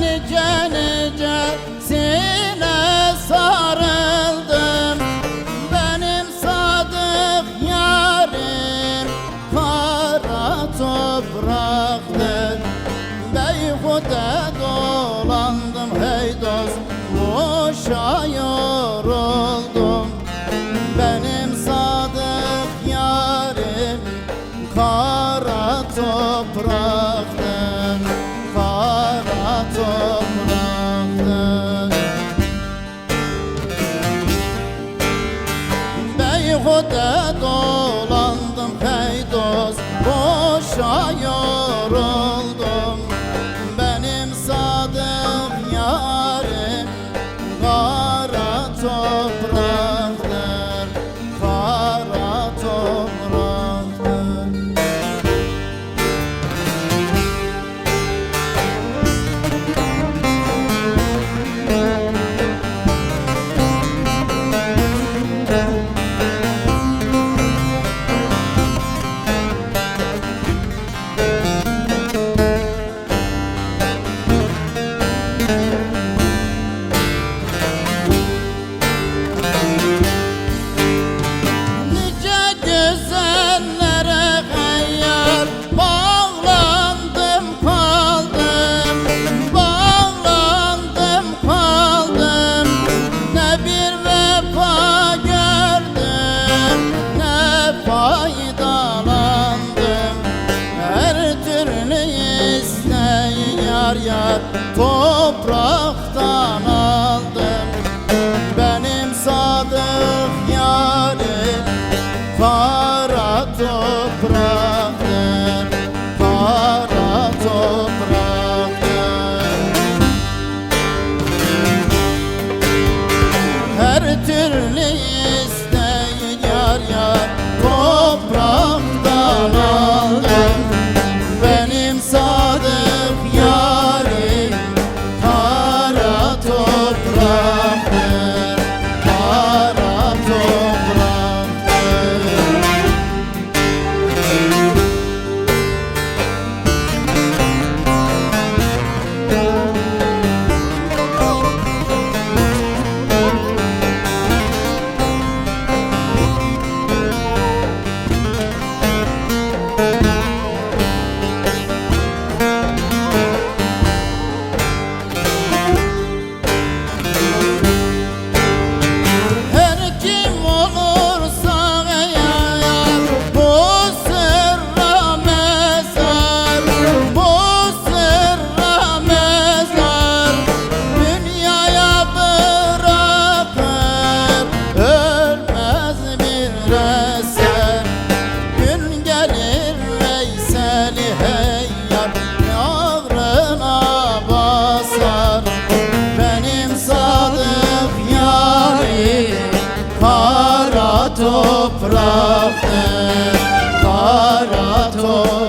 nice nice sine sarıldım. Benim sadık yarim kara topraktır Beyhude dolandım hey dost boşa yoruldum. Benim sadık yarim kara toprak beyhude dolandım peydoz boşa yol φεγγάρια το πράχτα toprakta e, kara toprak